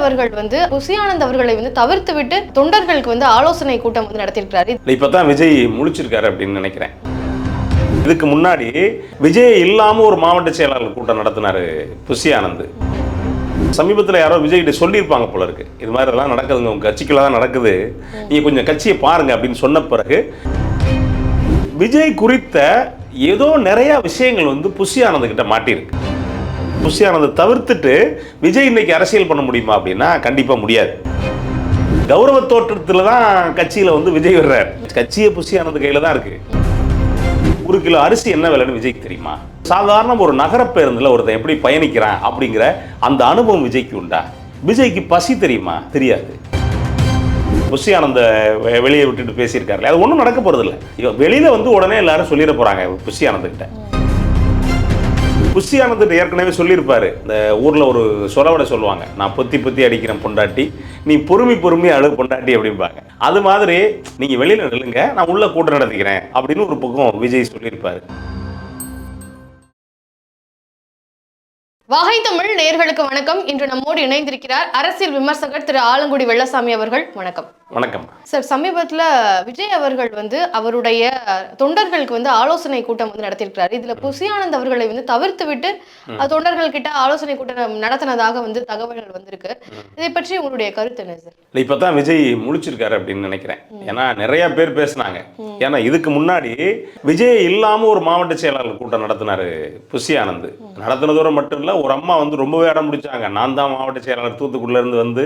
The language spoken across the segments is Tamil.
அவர்கள் வந்து புசியானந்த் அவர்களை வந்து தவிர்த்து விட்டு தொண்டர்களுக்கு வந்து ஆலோசனை கூட்டம் வந்து நடத்தியிருக்கிறாரு. இப்பதான் விஜய் முழிச்சிருக்காரு அப்படின்னு நினைக்கிறேன். இதுக்கு முன்னாடி விஜய் இல்லாமல் ஒரு மாவட்ட செயலாளர் கூட்டம் நடத்தினாரு புஷி ஆனந்த் சமீபத்தில் யாரோ விஜய்கிட்ட சொல்லியிருப்பாங்க போல இருக்கு. இது மாதிரி எல்லாம் நடக்குதுங்க உங்க கட்சிக்குள்ள தான் நடக்குது. நீங்க கொஞ்சம் கட்சியை பாருங்க அப்படின்னு சொன்ன பிறகு விஜய் குறித்த ஏதோ நிறைய விஷயங்கள் வந்து புஷி ஆனந்த் கிட்ட மாட்டியிருக்கு. புஷி ஆனந்தை தவிர்த்துட்டு விஜய் இன்னைக்கு அரசியல் பண்ண முடியுமா அப்படின்னா கண்டிப்பா முடியாது. கௌரவ தோற்றத்தில் தான் கட்சியில் வந்து விஜய் வர்றார். கட்சியை புஷி ஆனது கையில் தான் இருக்கு. ஒரு கிலோ அரிசி என்ன விலைன்னு விஜய்க்கு தெரியுமா? சாதாரண ஒரு நகர பேருந்தில் ஒருத்தன் எப்படி பயணிக்கிறான் அப்படிங்கிற அந்த அனுபவம் விஜய்க்கு உண்டா? விஜய்க்கு பசி தெரியுமா? தெரியாது. புஷி ஆனந்த வெ- வெளியே விட்டுட்டு பேசியிருக்காரு அது ஒன்றும் நடக்க போறதில்லை. வெளியில வந்து உடனே எல்லாரும் சொல்லிட போறாங்க புஷி ஆனந்த்கிட்ட புஷி ஏற்கனவே சொல்லியிருப்பாரு. இந்த ஊர்ல ஒரு சொலவடை சொல்லுவாங்க. நான் பொத்தி பொத்தி அடிக்கிறேன் பொண்டாட்டி நீ பொறுமை பொறுமை அழு பொண்டாட்டி அப்படிம்பாங்க. அது மாதிரி நீங்க வெளியில் நில்லுங்க நான் உள்ள கூட்டம் நடத்திக்கிறேன் அப்படின்னு ஒரு பக்கம் விஜய் சொல்லியிருப்பாரு. வாகை தமிழ் நேர்களுக்கு வணக்கம். இன்று நம்மோடு இணைந்திருக்கிறார் அரசியல் விமர்சகர் திரு ஆலங்குடி வெள்ளசாமி அவர்கள். வணக்கம். வணக்கம். சார் சமீபத்துல விஜய் அவர்கள் வந்து அவருடைய தொண்டர்களுக்கு வந்து ஆலோசனை கூட்டம் வந்து நடத்தியிருக்கிறாரு. இதுல புசியானந்த் அவர்களை வந்து தவிர்த்து விட்டு தொண்டர்கள் கிட்ட ஆலோசனை கூட்டம் நடத்தினதாக வந்து தகவல்கள் வந்திருக்கு. இதை பற்றி உங்களுடைய கருத்து என்ன சார்? இல்லை இப்போ தான் விஜய் முழிச்சிருக்காரு அப்படின்னு நினைக்கிறேன். ஏன்னா நிறைய பேர் பேசுனாங்க. ஏன்னா இதுக்கு முன்னாடி விஜய் இல்லாமல் ஒரு மாவட்ட செயலாளர் கூட்டம் நடத்தினாரு புஷி ஆனந்த் நடத்தினதோட மட்டும் இல்லை ஒரு அம்மா வந்து ரொம்பவே இடம் முடிச்சாங்க நான் தான் மாவட்ட செயலாளர் தூத்துக்குடில இருந்து வந்து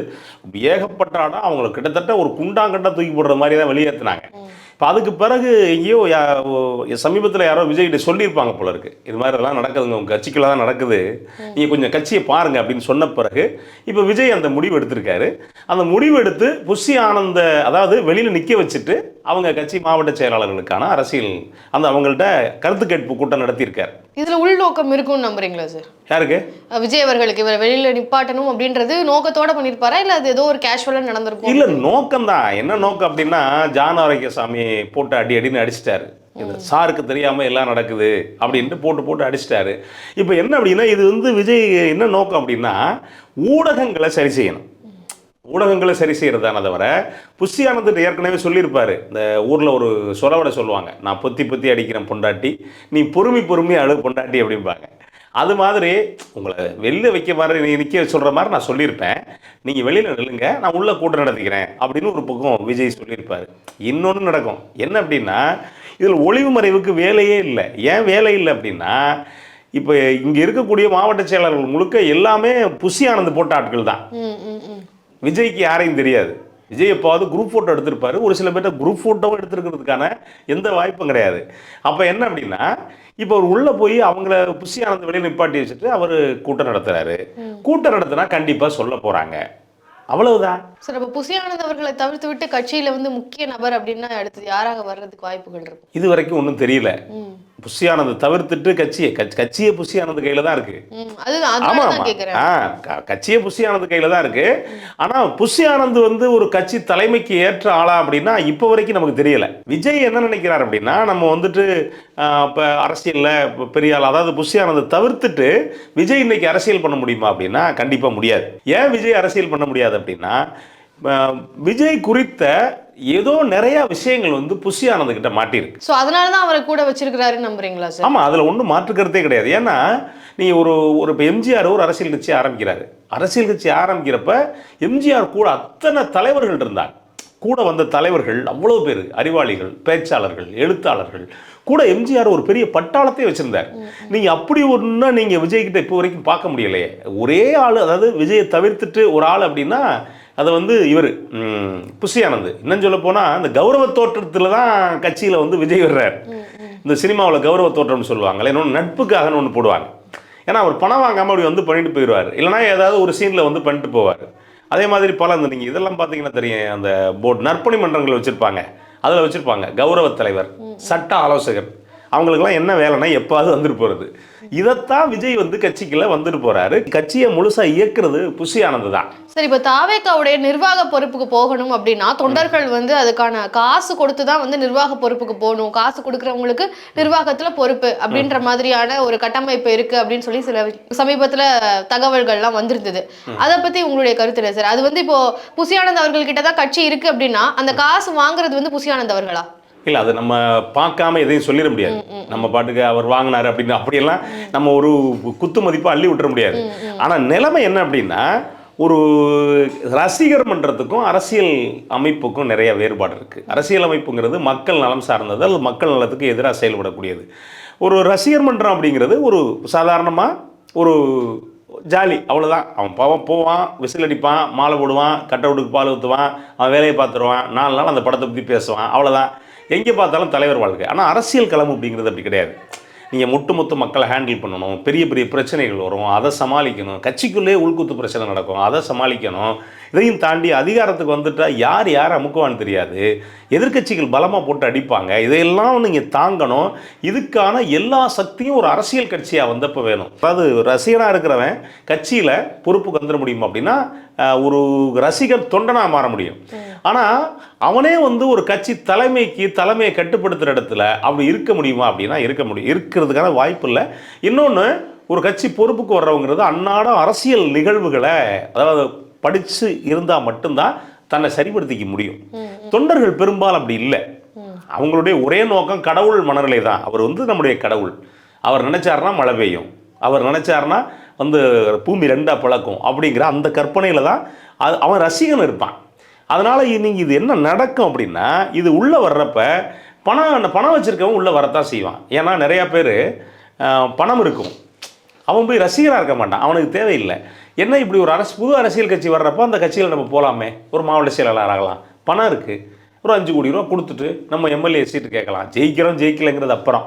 ஏகப்பட்ட இடம் அவங்கள கிட்டத்தட்ட ஒரு குண்டாங்கட்டா தூக்கி போடுற மாதிரி தான் வெளியேற்றினாங்க இப்போ அதுக்கு பிறகு எங்கேயோ சமீபத்தில் யாரோ விஜய்கிட்ட சொல்லியிருப்பாங்க போல இருக்கு. இது மாதிரி எல்லாம் நடக்குதுங்க உங்கள் கட்சிக்குள்ளே தான் நடக்குது. நீங்கள் கொஞ்சம் கட்சியை பாருங்க அப்படின்னு சொன்ன பிறகு இப்போ விஜய் அந்த முடிவு எடுத்திருக்காரு. அந்த முடிவு எடுத்து புஷி ஆனந்த அதாவது வெளியில் நிற்க வச்சுட்டு அவங்க கட்சி மாவட்ட செயலாளர்களுக்கான அரசியல் அந்த அவங்கள்ட்ட கருத்து கேட்பு கூட்டம் நடத்தியிருக்காரு. இதில் உள்நோக்கம் இருக்கும்னு நம்புறீங்களா சார் யாருக்கு? விஜய் அவர்களுக்கு இவரை வெளியில நிப்பாட்டணும் அப்படின்றது நோக்கத்தோட பண்ணிருப்பாரா? இல்ல அது ஏதோ ஒரு கேஷுவலா நடந்திருக்கும்? இல்ல நோக்கம் தான் என்ன நோக்கம் அப்படின்னா ஜான ஆரோக்கியசாமி போட்டு அடி அடின்னு அடிச்சிட்டாரு. இது சாருக்கு தெரியாம எல்லாம் நடக்குது அப்படின்ட்டு போட்டு போட்டு அடிச்சிட்டாரு. இப்போ என்ன அப்படின்னா இது வந்து விஜய் என்ன நோக்கம் அப்படின்னா ஊடகங்களை சரி செய்யணும். ஊடகங்களை சரி செய்யறதான தவிர புஷி ஆனந்த் ஏற்கனவே சொல்லியிருப்பாரு. இந்த ஊர்ல ஒரு சொலவடை சொல்லுவாங்க நான் பொத்தி பொத்தி அடிக்கிறேன் பொண்டாட்டி. நீ பொறுமை பொறுமை அழு பொண்டாட்டி அப்படிம்பாங்க. அது மாதிரி உங்களை வெளில வைக்க மாதிரி நீ நிற்க சொல்கிற மாதிரி நான் சொல்லியிருப்பேன். நீங்கள் வெளியில் நில்லுங்க நான் உள்ள கூட்டம் நடத்திக்கிறேன் அப்படின்னு ஒரு பக்கம் விஜய் சொல்லியிருப்பாரு. இன்னொன்று நடக்கும். என்ன அப்படின்னா இதில் ஒளிவு மறைவுக்கு வேலையே இல்லை. ஏன் வேலை இல்லை அப்படின்னா இப்போ இங்கே இருக்கக்கூடிய மாவட்ட செயலாளர்கள் முழுக்க எல்லாமே புஷி ஆனந்த் போட்ட ஆட்கள் தான். விஜய்க்கு யாரையும் தெரியாது. விஜய் எப்பாவது குரூப் ஃபோட்டோ எடுத்திருப்பாரு. ஒரு சில பேர்ட்ட குரூப் ஃபோட்டோவும் எடுத்துருக்கிறதுக்கான எந்த வாய்ப்பும் கிடையாது. அப்போ என்ன அப்படின்னா இப்போ அவர் உள்ளே போய் அவங்கள புஷி ஆனந்த வெளியில் நிப்பாட்டி வச்சுட்டு அவர் கூட்டம் நடத்துறாரு. கூட்டம் நடத்தினா கண்டிப்பாக சொல்ல போகிறாங்க அவ்வளவுதான். சார் அப்ப புசியானந்த் அவர்களை தவிர்த்து விட்டு கட்சியில வந்து முக்கிய நபர் அப்படின்னா அடுத்து யாராக வர்றதுக்கு வாய்ப்புகள் இருக்கும்? இது வரைக்கும் ஒன்றும் தெரியல. ம், புஷி ஆனந்த் தவிர்த்துட்டு கட்சியை கட்சி- கட்சியே புஷி ஆனந்த் கையில் தான். அது ஆமா ஆமா. கட்சியே புஷி ஆனந்த் கையில தான் இருக்கு. ஆனா புஷி ஆனந்த் வந்து ஒரு கட்சி தலைமைக்கு ஏற்ற ஆளா அப்படின்னா இப்போ வரைக்கும் நமக்கு தெரியல. விஜய் என்ன நினைக்கிறார் அப்படின்னா நம்ம வந்துட்டு இப்ப அரசியல்ல பெரிய ஆள் அதாவது புஷி ஆனந்த் தவிர்த்துட்டு விஜய் இன்னைக்கு அரசியல் பண்ண முடியுமா அப்படின்னா கண்டிப்பா முடியாது. ஏன் விஜய் அரசியல் பண்ண முடியாது அப்படின்னா விஜய் குறித்த ஏதோ நிறைய விஷயங்கள் வந்து புஷி ஆனந்த் கிட்ட மாட்டியிருக்கு. சோ அதனால தான் அவரை கூட வச்சிருக்கிறாருன்னு நம்புறீங்களா சார் ஆமா அதுல ஒண்ணும் மாற்று கருத்தே கிடையாது. ஏன்னா நீ ஒரு ஒரு இப்போ எம்ஜிஆர் ஒரு அரசியல் கட்சி ஆரம்பிக்கிறாரு. அரசியல் கட்சி ஆரம்பிக்கிறப்ப எம்ஜிஆர் கூட அத்தனை தலைவர்கள் இருந்தாங்க. கூட வந்த தலைவர்கள் அவ்வளோ பேர் அறிவாளிகள் பேச்சாளர்கள் எழுத்தாளர்கள். கூட எம்ஜிஆர் ஒரு பெரிய பட்டாளத்தை வச்சிருந்தார். நீங்க அப்படி ஒன்றா நீங்க விஜய் கிட்ட இப்போ வரைக்கும் பார்க்க முடியலையே. ஒரே ஆள் அதாவது விஜயை தவிர்த்துட்டு ஒரு ஆள் அப்படின்னா அது வந்து இவர் புஷி ஆனந்த். இன்னும் சொல்ல போனா அந்த கௌரவ தோற்றத்தில் தான் கட்சியில வந்து விஜய் வர்றார். இந்த சினிமாவில் கௌரவ தோற்றம்னு சொல்லுவாங்கல்ல இன்னொன்று நட்புக்காகன்னு ஒன்று போடுவாங்க. ஏன்னா அவர் பணம் வாங்காமல் அப்படி வந்து பண்ணிட்டு போயிடுவார். இல்லைனா ஏதாவது ஒரு சீனில் வந்து பண்ணிட்டு போவார். அதே மாதிரி பல இந்த நீங்கள் இதெல்லாம் பார்த்தீங்கன்னா தெரியும் அந்த போர்டு நற்பணி மன்றங்கள் வச்சுருப்பாங்க. அதில் வச்சுருப்பாங்க கௌரவ தலைவர் சட்ட ஆலோசகர். அவங்களுக்குலாம் என்ன வேலைன்னா எப்பாவது வந்துட்டு போகிறது இதைத்தான் விஜய் வந்து கட்சிக்குள்ள வந்துட்டு போறாரு. கட்சியை முழுசா இயக்குறது புஷி ஆனந்த் தான். சரி இப்போ தாவேக்காவுடைய நிர்வாக பொறுப்புக்கு போகணும் அப்படின்னா தொண்டர்கள் வந்து அதுக்கான காசு கொடுத்து தான் வந்து நிர்வாக பொறுப்புக்கு போகணும். காசு கொடுக்குறவங்களுக்கு நிர்வாகத்துல பொறுப்பு அப்படின்ற மாதிரியான ஒரு கட்டமைப்பு இருக்கு அப்படின்னு சொல்லி சில சமீபத்துல தகவல்கள்லாம் வந்திருந்தது. அதை பத்தி உங்களுடைய கருத்து என்ன சார்? அது வந்து இப்போ புசியானந்த் அவர்கள் கிட்ட தான் கட்சி இருக்கு அப்படின்னா அந்த காசு வாங்குறது வந்து புசியானந்த் அவர்களா? இல்ல அது நம்ம பார்க்காம எதையும் சொல்லிட முடியாது. நம்ம பாட்டுக்கு அவர் வாங்கினாரு அப்படின்னு அப்படியெல்லாம் நம்ம ஒரு குத்து மதிப்பா அள்ளி விட்டுற முடியாது. ஆனா நிலைமை என்ன அப்படின்னா ஒரு ரசிகர் மன்றத்துக்கும் அரசியல் அமைப்புக்கும் நிறைய வேறுபாடு இருக்கு. அரசியல் அமைப்புங்கிறது மக்கள் நலம் சார்ந்தது அல்லது மக்கள் நலத்துக்கு எதிராக செயல்படக்கூடியது. ஒரு ரசிகர் மன்றம் அப்படிங்கிறது ஒரு சாதாரணமா ஒரு ஜாலி அவ்வளோதான் அவன் பாவம் போவான் விசில் அடிப்பான் மாலை போடுவான் கட் அவுட்டுக்கு பால் ஊற்றுவான் அவன் வேலையை பார்த்துருவான் நாலு நாள் அந்த படத்தை பற்றி பேசுவான் அவ்வளோதான் எங்கே பார்த்தாலும் தலைவர் வாழ்க்கை. ஆனால் அரசியல் களம் அப்படிங்கிறது அப்படி கிடையாது. நீங்கள் முட்டு முத்து மக்களை ஹேண்டில் பண்ணணும் பெரிய பெரிய பிரச்சனைகள் வரும் அதை சமாளிக்கணும் கட்சிக்குள்ளே உள்குத்து பிரச்சனை நடக்கும் அதை சமாளிக்கணும். இதையும் தாண்டி அதிகாரத்துக்கு வந்துட்டா யார் யார் அமுக்குவான்னு தெரியாது. எதிர்க்கட்சிகள் பலமாக போட்டு அடிப்பாங்க. இதையெல்லாம் நீங்கள் தாங்கணும். இதுக்கான எல்லா சக்தியும் ஒரு அரசியல் கட்சியாக வந்தப்போ வேணும். அதாவது ரசிகனாக இருக்கிறவன் கட்சியில் பொறுப்புக்கு வந்துட முடியுமா அப்படின்னா ஒரு ரசிகர் தொண்டனாக மாற முடியும். ஆனால் அவனே வந்து ஒரு கட்சி தலைமைக்கு தலைமையை கட்டுப்படுத்துகிற இடத்துல அப்படி இருக்க முடியுமா அப்படின்னா இருக்க முடியும். இருக்கிறதுக்கான வாய்ப்பு இல்லை. இன்னொன்று ஒரு கட்சி பொறுப்புக்கு வர்றவங்கிறது அன்னாடம் அரசியல் நிகழ்வுகளை அதாவது படித்து இருந்தால் மட்டும்தான் தன்னை சரிப்படுத்திக்க முடியும். தொண்டர்கள் பெரும்பாலும் அப்படி இல்லை. அவங்களுடைய ஒரே நோக்கம் கடவுள் மனநிலை தான் அவர் வந்து நம்முடைய கடவுள். அவர் நினைச்சாருன்னா மழை பெய்யும். அவர் நினைச்சாருன்னா வந்து பூமி ரெண்டா பிளக்கும் அப்படிங்கிற அந்த கற்பனையில் தான் அது அவன் ரசிகன் இருப்பான். அதனால் நீங்கள் இது என்ன நடக்கும் அப்படின்னா இது உள்ளே வர்றப்ப பணம் பணம் வச்சுருக்கவன் உள்ளே வரத்தான் செய்வான். ஏன்னா நிறையா பேர் பணம் இருக்கும். அவன் போய் ரசிகராக இருக்க மாட்டான். அவனுக்கு தேவையில்லை. என்ன இப்படி ஒரு அரசு புது அரசியல் கட்சி வர்றப்போ அந்த கட்சியில் நம்ம போகலாமே ஒரு மாவட்ட செயலாளர் ஆகலாம். பணம் இருக்குது ஒரு அஞ்சு கோடி ரூபா கொடுத்துட்டு நம்ம எம்எல்ஏ சீட்டு கேட்கலாம். ஜெயிக்கிறோம் ஜெயிக்கலைங்கிறது அப்புறம்.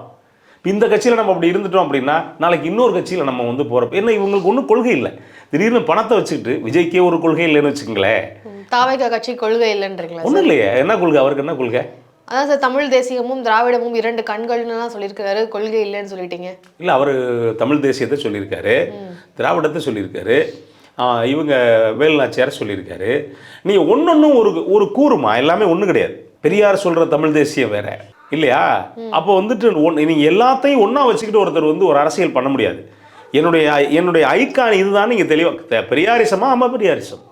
இந்த கட்சியில் நம்ம அப்படி இருந்துட்டோம் அப்படின்னா நாளைக்கு இன்னொரு கட்சியில் நம்ம வந்து போகிறப்ப என்ன இவங்களுக்கு ஒன்றும் கொள்கை இல்லை. திடீர்னு பணத்தை வச்சுக்கிட்டு விஜய்க்கே ஒரு கொள்கை இல்லைன்னு வச்சுக்கோங்களேன் தாவேக்கா கட்சி கொள்கை இல்லைன்றீங்களா ஒன்றும் இல்லையே. என்ன கொள்கை? அவருக்கு என்ன கொள்கை? அதான் சார் தமிழ் தேசியமும் திராவிடமும் இரண்டு கண்கள்னுலாம் சொல்லியிருக்காரு. கொள்கை இல்லைன்னு சொல்லிட்டீங்க. இல்லை அவர் தமிழ் தேசியத்தை சொல்லியிருக்காரு. திராவிடத்தை சொல்லியிருக்காரு. இவங்க வேலுநாச்சியார் சொல்லியிருக்காரு. நீங்கள் ஒன்னொன்னும் ஒரு ஒரு கூறுமா? எல்லாமே ஒன்றும் கிடையாது. பெரியார் சொல்கிற தமிழ் தேசியம் வேற. இல்லையா? அப்போ வந்துட்டு ஒன் நீங்கள் எல்லாத்தையும் ஒன்றா வச்சுக்கிட்டு ஒருத்தர் வந்து ஒரு அரசியல் பண்ண முடியாது. என்னுடைய என்னுடைய ஐக்கான் இதுதான் நீங்கள் தெளிவாக பெரியாரிசமா ஆமாம் பெரியாரிசம்.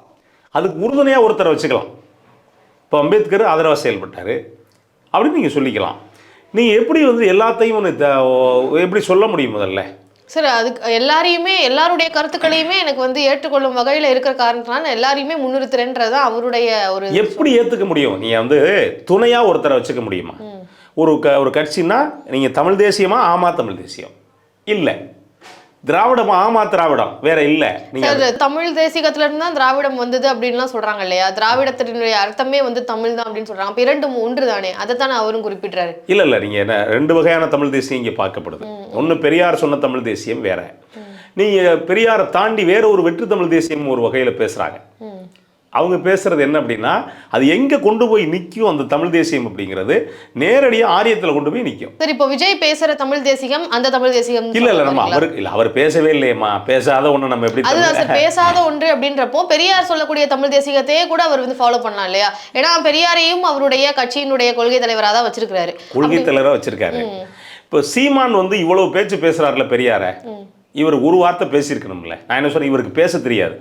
அதுக்கு உறுதுணையாக ஒருத்தரை வச்சுக்கலாம். இப்போ அம்பேத்கர் ஆதரவாக செயல்பட்டார். அப்படின்னு நீங்கள் சொல்லிக்கலாம். நீங்கள் எப்படி வந்து எல்லாத்தையும் ஒன்று எப்படி சொல்ல முடியும் முதல்ல? சார் அதுக்கு எல்லாரையுமே எல்லாருடைய கருத்துக்களையுமே எனக்கு வந்து ஏற்றுக்கொள்ளும் வகையில இருக்கிற காரணத்தினால எல்லாரையுமே முன்னிறுத்துறேன்றது தான் அவருடைய ஒரு எப்படி ஏற்றுக்க முடியும்? நீங்கள் வந்து துணையாக ஒருத்தரை வச்சுக்க முடியுமா? ஒரு க ஒரு கட்சின்னா நீங்கள் தமிழ் தேசியமா ஆமா தமிழ் தேசியம். இல்லை. திராவிடமா ஆமா திராவிடம். வேற இல்லை. நீங்கள் சார் தமிழ் தேசிகத்துல இருந்து தான் திராவிடம் வந்தது அப்படின்லாம் சொல்றாங்க இல்லையா? திராவிடத்தினுடைய அர்த்தமே வந்து தமிழ் தான் அப்படின்னு சொல்றாங்க. அப்ப இரண்டும் ஒன்று தானே? அதை தானே அவரும் குறிப்பிடுறாரு. இல்லை இல்லை. நீங்கள் என்ன ரெண்டு வகையான தமிழ் தேசியம் இங்கே பார்க்கப்படுது. ஒன்று பெரியார் சொன்ன தமிழ் தேசியம் வேற. நீங்கள் பெரியாரை தாண்டி வேற ஒரு வெற்று தமிழ் தேசியம் ஒரு வகையில் பேசுகிறாங்க அவங்க பேசுறது என்ன அப்படின்னா அது எங்கே கொண்டு போய் நிற்கும் அந்த தமிழ் தேசியம் அப்படிங்கிறது நேரடியாக ஆரியத்தில் கொண்டு போய் நிற்கும் சார் இப்போ விஜய் பேசுற தமிழ் தேசிகம் அந்த தமிழ் தேசிகம் இல்ல இல்ல நம்ம அவருக்கு இல்ல அவர் பேசவே இல்லையேம்மா. பேசாத ஒண்ணு நம்ம எப்படி அதுதான் தமிழ் சார் பேசாத ஒன்று அப்படின்றப்போ பெரியார் சொல்லக்கூடிய தமிழ் தேசிகத்தையே கூட அவர் வந்து ஃபாலோ பண்ணலாம் இல்லையா? ஏன்னா பெரியாரையும் அவருடைய கட்சியினுடைய கொள்கை தலைவராக தான் வச்சிருக்கிறாரு. கொள்கை தலைவராக வச்சிருக்காரு. இப்போ சீமான் வந்து இவ்வளவு பேச்சு பேசுறாருல பெரியார இவர் ஒரு வார்த்தை பேசியிருக்கணும்ல. நான் என்ன சொல்றேன்? இவருக்கு பேச தெரியாது.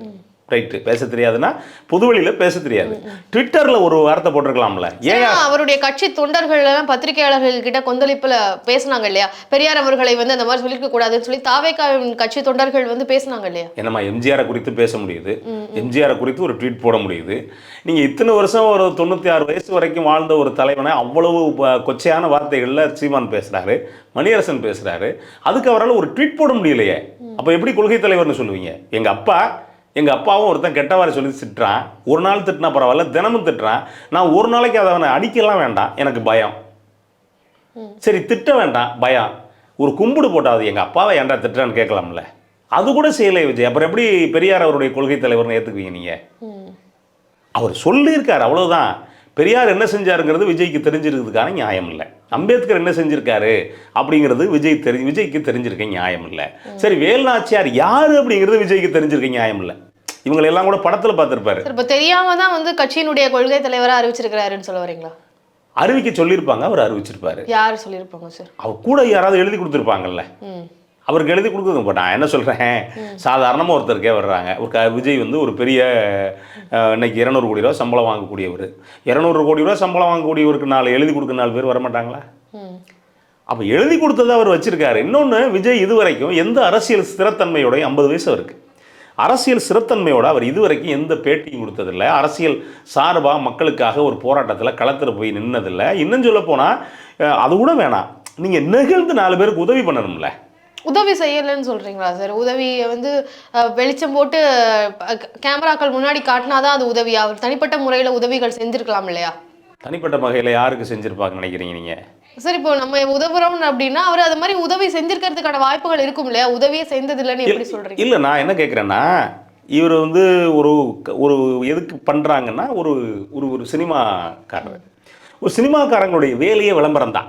ரைட்டு பேச தெரியாதுன்னா பொதுவெளியில பேச தெரியாது. ட்விட்டர்ல ஒரு வார்த்தை போட்டிருக்கலாம்ல. ஏன்? அவருடைய கட்சி தொண்டர்கள் எல்லாம் பத்திரிகையாளர்கள் கிட்ட கொந்தளிப்புல பேசுனாங்க இல்லையா? பெரியார் அவர்களை வந்து அந்த மாதிரி சொல்லிருக்க கூடாதுன்னு சொல்லி தாவேக்காவின் கட்சி தொண்டர்கள் வந்து பேசுனாங்க இல்லையா? என்னம்மா எம்ஜிஆரை குறித்து பேச முடியுது. எம்ஜிஆரை குறித்து ஒரு ட்வீட் போட முடியுது. நீங்கள் இத்தனை வருஷம் ஒரு தொண்ணூற்றி ஆறு வயசு வரைக்கும் வாழ்ந்த ஒரு தலைவனை அவ்வளவு கொச்சையான வார்த்தைகளில் சீமான் பேசுகிறாரு மணியரசன் பேசுகிறாரு அதுக்கு அவரால் ஒரு ட்வீட் போட முடியலையே. அப்போ எப்படி கொள்கை தலைவர்னு சொல்லுவீங்க? எங்கள் அப்பா எங்கள் அப்பாவும் ஒருத்தன் கெட்டவாறு சொல்லி திட்டுறான். ஒரு நாள் திட்டினா பரவாயில்ல தினமும் திட்டுறான். நான் ஒரு நாளைக்கு அதை அவனை அடிக்கலாம் வேண்டாம் எனக்கு பயம். சரி திட்ட வேண்டாம் பயம். ஒரு கும்பிடு போட்டாது எங்கள் அப்பாவை ஏன்டா திட்டுறான்னு கேட்கலாம்ல. அது கூட செய்யலை விஜய். அப்புறம் எப்படி பெரியார் அவருடைய கொள்கை தலைவர்னு ஏற்றுக்குவீங்க நீங்கள் அவர் சொல்லியிருக்கார் அவ்வளவுதான். பெரியார் என்ன செஞ்சாருங்கிறது விஜய்க்கு தெரிஞ்சிருக்கிறதுக்கான நியாயம் இல்லை. அம்பேத்கர் என்ன செஞ்சிருக்காரு அப்படிங்கிறது விஜய் தெரி விஜய்க்கு தெரிஞ்சிருக்க நியாயம் இல்லை. சரி வேல்நாச்சியார் யாரு அப்படிங்கிறது விஜய்க்கு தெரிஞ்சிருக்க நியாயம் இல்லை. இவங்களை எல்லாம் கூட படத்துல பார்த்திருப்பாரு. இப்போ தெரியாம தான் வந்து கட்சியினுடைய கொள்கை தலைவரா அறிவிச்சிருக்கிறாருன்னு சொல்ல வரீங்களா? அறிவிக்க சொல்லியிருப்பாங்க அவர் அறிவிச்சிருப்பாரு. யார் சொல்லியிருப்பாங்க சார் அவர் கூட யாராவது எழுதி கொடுத்துருப்பாங்கல்ல. அவருக்கு எழுதி கொடுக்குறது இப்போ நான் என்ன சொல்கிறேன் சாதாரணமாக ஒருத்தருக்கே வர்றாங்க. ஒரு க விஜய் வந்து ஒரு பெரிய இன்னைக்கு இரநூறு கோடி ரூபா சம்பளம் வாங்கக்கூடியவர். இரநூறு கோடி ரூபா சம்பளம் வாங்கக்கூடியவருக்கு நாலு எழுதி கொடுக்க நாலு பேர் வரமாட்டாங்களா? அப்போ எழுதி கொடுத்ததை அவர் வச்சிருக்காரு. இன்னொன்று விஜய் இதுவரைக்கும் எந்த அரசியல் ஸ்திரத்தன்மையோட ஐம்பது வயசு அவருக்கு. அரசியல் ஸ்திரத்தன்மையோட அவர் இதுவரைக்கும் எந்த பேட்டியும் கொடுத்ததில்லை. அரசியல் சார்பாக மக்களுக்காக ஒரு போராட்டத்தில் களத்தில் போய் நின்னதில்லை. இன்னும் சொல்ல போனால் அது கூட வேணாம். நீங்கள் நெகிழ்ந்து நாலு பேருக்கு உதவி பண்ணணும்ல. உதவி செய்யலைன்னு சொல்றீங்களா சார்? உதவியை வந்து வெளிச்சம் போட்டு கேமராக்கள் முன்னாடி காட்டினாதான் அது உதவி அவர் தனிப்பட்ட முறையில் உதவிகள் செஞ்சிருக்கலாம் இல்லையா? தனிப்பட்ட வகையில் யாருக்கு செஞ்சுருப்பாங்கன்னு நினைக்கிறீங்க நீங்கள் சார் இப்போ நம்ம உதவுறோம் அப்படின்னா அவர் அது மாதிரி உதவி செஞ்சிருக்கிறதுக்கான வாய்ப்புகள் இருக்கும் இல்லையா? உதவியே செஞ்சது இல்லைன்னு எப்படி சொல்றீங்க? இல்லை நான் என்ன கேட்குறேன்னா இவர் வந்து ஒரு ஒரு எதுக்கு பண்ணுறாங்கன்னா ஒரு ஒரு ஒரு சினிமாக்காரர். ஒரு சினிமாக்காரங்களுடைய வேலையே விளம்பரம் தான்.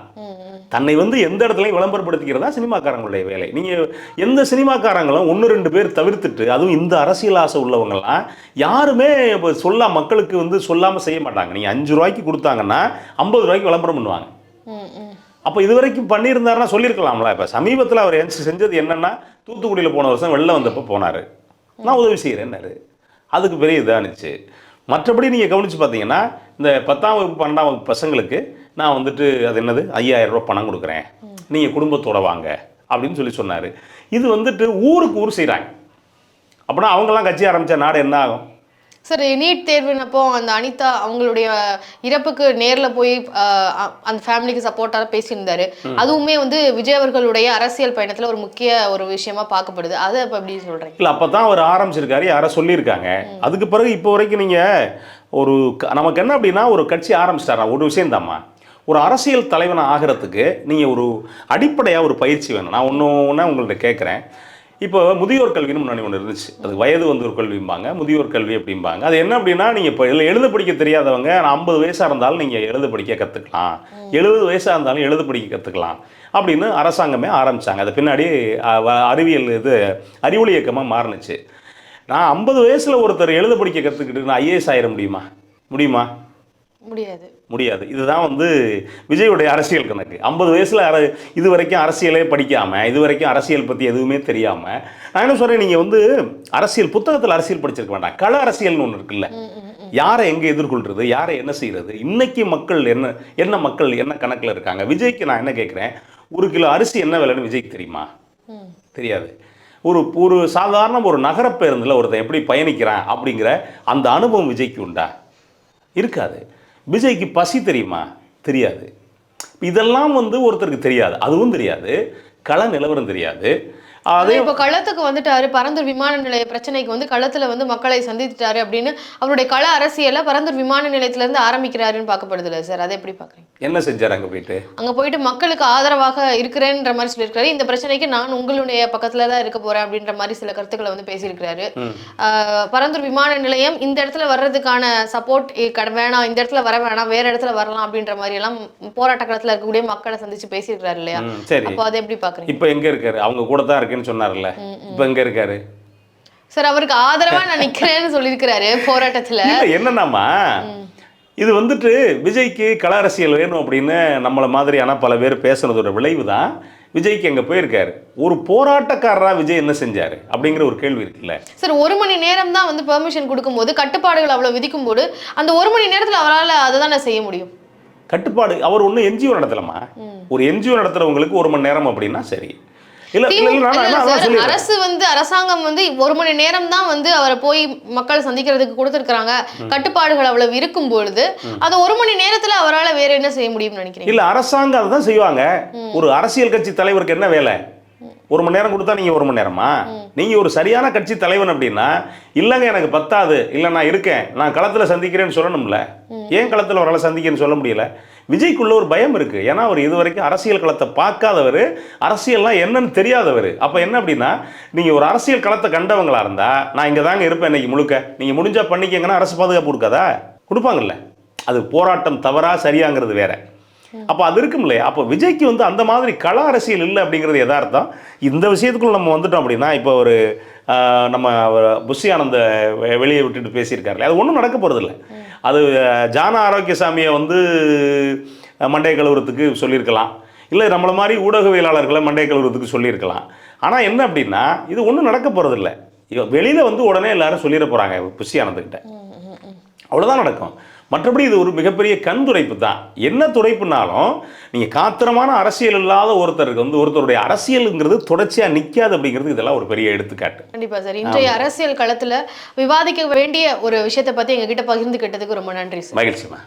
தன்னை வந்து எந்த இடத்துலையும் விளம்பரப்படுத்திக்கிறதா சினிமாக்காரங்களுடைய வேலை. நீங்கள் எந்த சினிமாக்காரங்களும் ஒன்று ரெண்டு பேர் தவிர்த்துட்டு அதுவும் இந்த அரசியல் ஆசை உள்ளவங்கலாம் யாருமே இப்போ சொல்ல மக்களுக்கு வந்து சொல்லாமல் செய்ய மாட்டாங்க. நீங்கள் அஞ்சு ரூபாய்க்கு கொடுத்தாங்கன்னா ஐம்பது ரூபாய்க்கு விளம்பரம் பண்ணுவாங்க. அப்போ இது வரைக்கும் பண்ணியிருந்தாருன்னா சொல்லியிருக்கலாம்ல. இப்போ சமீபத்தில் அவர் செஞ்சது என்னன்னா தூத்துக்குடியில் போன வருஷம் வெளில வந்தப்போ போனார். நான் உதவி செய்கிறேன்னாரு அதுக்கு பெரிய இதானுச்சு. மற்றபடி நீங்கள் கவனித்து பார்த்தீங்கன்னா இந்த பத்தாம் வகுப்பு பன்னெண்டாம் வகுப்பு பசங்களுக்கு நான் வந்துட்டு அது என்னது? ஐயாயிரம் ரூபாய் பணம் கொடுக்குறேன். நீங்கள் குடும்பத்தோட வாங்க. அப்படின்னு சொல்லி சொன்னார். இது வந்துட்டு ஊருக்கு ஊர் செய்கிறாங்க அப்படின்னா அவங்கெல்லாம் கட்சி ஆரம்பித்த நாடு என்ன ஆகும்? சார் நீட் தேர்வினப்போ அந்த அனிதா அவங்களுடைய இறப்புக்கு நேர்ல போய் அந்த ஃபேமிலிக்கு சப்போர்ட்டாக பேசியிருந்தாரு. அதுவுமே வந்து விஜய் அவர்களுடைய அரசியல் பயணத்துல ஒரு முக்கிய ஒரு விஷயமா பார்க்கப்படுது. அதை இப்போ எப்படி சொல்றீங்க? இல்லை அப்போ தான் அவர் ஆரம்பிச்சிருக்காரு. யாரோ சொல்லியிருக்காங்க. அதுக்கு பிறகு இப்போ வரைக்கும் நீங்கள் ஒரு நமக்கு என்ன அப்படின்னா ஒரு கட்சி ஆரம்பிச்சிட்டாரா? ஒரு விஷயந்தாம்மா ஒரு அரசியல் தலைவனை ஆகிறதுக்கு நீங்கள் ஒரு அடிப்படையாக ஒரு பயிற்சி வேணும். நான் ஒன்று ஒன்றா உங்கள்ட்ட கேட்குறேன் இப்போ முதியோர் கல்வின்னு முன்னாடி ஒன்று இருந்துச்சு. அது வயது வந்து ஒரு கல்விம்பாங்க முதியோர் கல்வி அப்படிம்பாங்க. அது என்ன அப்படின்னா நீங்கள் இப்போ எழுத படிக்க தெரியாதவங்க ஐம்பது வயசாக இருந்தாலும் நீங்கள் எழுத படிக்க கற்றுக்கலாம் எழுபது வயசாக இருந்தாலும் எழுத படிக்க கற்றுக்கலாம் அப்படின்னு அரசாங்கமே ஆரம்பிச்சாங்க. அது பின்னாடி அறிவியல் இது அறிவொளி இயக்கமாக மாறுனுச்சு. நான் ஐம்பது வயசில் ஒருத்தர் எழுத படிக்க கற்றுக்கிட்டு நான் ஐஏஎஸ் ஆயிட முடியுமா? முடியுமா? முடியாது. முடியாது. இதுதான் வந்து விஜயுடைய அரசியல் கணக்கு. ஐம்பது வயசில் அர இது வரைக்கும் அரசியலே படிக்காமல் இது வரைக்கும் அரசியல் பற்றி எதுவுமே தெரியாமல் நான் என்ன சொல்கிறேன் நீங்கள் வந்து அரசியல் புத்தகத்தில் அரசியல் படிச்சிருக்க வேண்டாம். கள அரசியல்னு ஒன்று இருக்குல்ல. யாரை எங்கே எதிர்கொள்கிறது யாரை என்ன செய்கிறது இன்னைக்கு மக்கள் என்ன என்ன மக்கள் என்ன கணக்கில் இருக்காங்க? விஜய்க்கு நான் என்ன கேட்குறேன் ஒரு கிலோ அரிசி என்ன விலைன்னு விஜய்க்கு தெரியுமா. தெரியாது. ஒரு ஒரு சாதாரண ஒரு நகர பேருந்தில் ஒருத்தன் எப்படி பயணிக்கிறான் அப்படிங்கிற அந்த அனுபவம் விஜய்க்கு உண்டா? இருக்காது. விஜய்க்கு பசி தெரியுமா? தெரியாது. இதெல்லாம் வந்து ஒருத்தருக்கு தெரியாது. அதுவும் தெரியாது. கள நிலவரம் தெரியாது. அதே இப்போ களத்துக்கு வந்துட்டாரு பரந்தூர் விமான நிலைய பிரச்சனைக்கு வந்து களத்துல வந்து மக்களை சந்தித்துட்டாரு அப்படின்னு அவருடைய கள அரசியலை பரந்தூர் விமான நிலையத்துல இருந்து ஆரம்பிக்கிறாருன்னு பார்க்கப்படுதுல்ல சார். அதை எப்படி பார்க்குறீங்க? என்ன செஞ்சார் அங்கே போயிட்டு? அங்க போயிட்டு மக்களுக்கு ஆதரவாக இருக்கிறேன்ற மாதிரி சொல்லியிருக்காரு. இந்த பிரச்சனைக்கு நான் உங்களுடைய பக்கத்துல தான் இருக்க போறேன் அப்படின்ற மாதிரி சில கருத்துக்களை வந்து பேசியிருக்கிறாரு. பரந்தூர் விமான நிலையம் இந்த இடத்துல வர்றதுக்கான சப்போர்ட் வேணாம் இந்த இடத்துல வர வேணாம் வேற இடத்துல வரலாம் அப்படின்ற மாதிரி எல்லாம் போராட்ட களத்துல இருக்கக்கூடிய மக்களை சந்திச்சு பேசியிருக்காரு இல்லையா? அப்போ அதை எப்படி பாக்குறீங்க இப்போ எங்கே இருக்காரு? அவங்க கூட தான் இருக்கேன்னு சொன்னார்ல. இப்போ எங்கே இருக்காரு? சார் அவருக்கு ஆதரவா நான் நிக்கிறேன்னு சொல்லியிருக்கிறாரு போராட்டத்துல. என்னன்னாமா இது வந்துட்டு விஜய்க்கு கள அரசியல் வேணும் அப்படின்னு நம்மளை மாதிரியான பல பேர் பேசுனதோட விளைவு தான் விஜய்க்கு அங்கே போயிருக்காரு. ஒரு போராட்டக்காரராக விஜய் என்ன செஞ்சார் அப்படிங்கிற ஒரு கேள்வி இருக்குல்ல. சார் ஒரு மணி நேரம் தான் வந்து பெர்மிஷன் கொடுக்கும்போது கட்டுப்பாடுகள் அவ்வளவு விதிக்கும் போது அந்த ஒரு மணி நேரத்துல அவரால் அதை தானே செய்ய முடியும். கட்டுப்பாடு அவர் ஒன்றும் என்ஜிஓ நடத்தலாமா ஒரு என்ஜிஓ நடத்துறவங்களுக்கு ஒரு மணி நேரம் அப்படின்னா சரி. அரசு வந்து அரசாங்கம் வந்து ஒரு மணி நேரம் தான் வந்து அவரை போய் மக்களை சந்திக்கிறதுக்கு கொடுத்துருக்காங்க கட்டுப்பாடுகள் அவ்வளவு இருக்கும் பொழுது அந்த ஒரு மணி நேரத்துல அவரால வேற என்ன செய்ய முடியும்னு நினைக்கிறீங்க? இல்லை அரசாங்கம் அதை தான் செய்வாங்க. ஒரு அரசியல் கட்சி தலைவருக்கு என்ன வேலை? ஒரு மணி நேரம் கொடுத்தா நீங்கள் ஒரு மணி நேரமா? நீங்கள் ஒரு சரியான கட்சி தலைவன் அப்படின்னா இல்லைங்க எனக்கு பத்தாது. இல்லை நான் இருக்கேன். நான் களத்தில் சந்திக்கிறேன்னு சொல்லணும்ல. ஏன் களத்தில் அவரால் சந்திக்கிறேன்னு சொல்ல முடியல? விஜய்க்குள்ள ஒரு பயம் இருக்குது ஏன்னா அவர் இது வரைக்கும் அரசியல் களத்தை பார்க்காதவர். அரசியல்லாம் என்னன்னு தெரியாதவர். அப்போ என்ன அப்படின்னா நீங்கள் ஒரு அரசியல் களத்தை கண்டவங்களாக இருந்தால் நான் இங்கே தாங்க இருப்பேன் இன்னைக்கு முழுக்க. நீங்கள் முடிஞ்சால் பண்ணிக்கங்கன்னா அரசு பாதுகாப்பு கொடுக்காதா? கொடுப்பாங்கல்ல. அது போராட்டம் தவறா சரியாங்கிறது வேற. அப்போ அது இருக்கும் இல்லையா? அப்போ விஜய்க்கு வந்து அந்த மாதிரி கள அரசியல் இல்லை அப்படிங்கிறது எதார்த்தம். இந்த விஷயத்துக்குள்ள நம்ம வந்துட்டோம் அப்படின்னா இப்போ ஒரு நம்ம புஷி ஆனந்த வெளியே விட்டுட்டு பேசியிருக்காருல்ல. அது ஒன்றும் நடக்க போகிறதில்ல அது ஜான ஆரோக்கியசாமியை வந்து மண்டைய கழுவுறதுக்கு சொல்லியிருக்கலாம். இல்லை நம்மள மாதிரி ஊடகவியலாளர்களை மண்டைய கழுவுறதுக்கு சொல்லியிருக்கலாம். ஆனால் என்ன அப்படின்னா இது ஒன்றும் நடக்க போகிறதில்ல வெளியில் வந்து உடனே எல்லாரும் சொல்லிட போகிறாங்க புஷி ஆனந்துக்கிட்ட அவ்வளோதான் நடக்கும். மற்றபடி இது ஒரு மிகப்பெரிய கண் துடைப்பு தான். என்ன துடைப்புனாலும் நீங்கள் காத்திரமான அரசியல் இல்லாத ஒருத்தருக்கு வந்து ஒருத்தருடைய அரசியலுங்கிறது தொடர்ச்சியாக நிற்காது அப்படிங்கிறது இதெல்லாம் ஒரு பெரிய எடுத்துக்காட்டு. கண்டிப்பா சார். இன்றைய அரசியல் களத்துல விவாதிக்க வேண்டிய ஒரு விஷயத்தை பத்தி எங்ககிட்ட பகிர்ந்துக்கிட்டதுக்கு ரொம்ப நன்றி சார். மகிழ்ச்சிமா